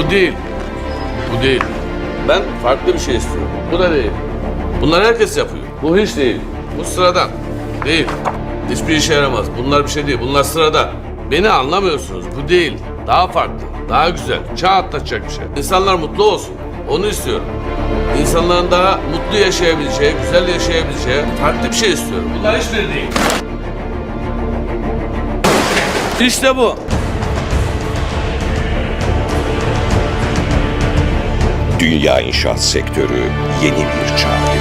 Bu değil. Bu değil. Ben farklı bir şey istiyorum. Bu da değil. Bunlar herkes yapıyor. Bu hiç değil. Bu sıradan. Değil. Hiçbir işe yaramaz. Bunlar bir şey değil. Bunlar sıradan. Beni anlamıyorsunuz. Bu değil. Daha farklı. Daha güzel. Çağ atlatacak bir şey. İnsanlar mutlu olsun. Onu istiyorum. İnsanların daha mutlu yaşayabileceği, güzel yaşayabileceği farklı bir şey istiyorum. Bunlar hiçbiri değil. İşte bu. Dünya inşaat sektörü yeni bir çağ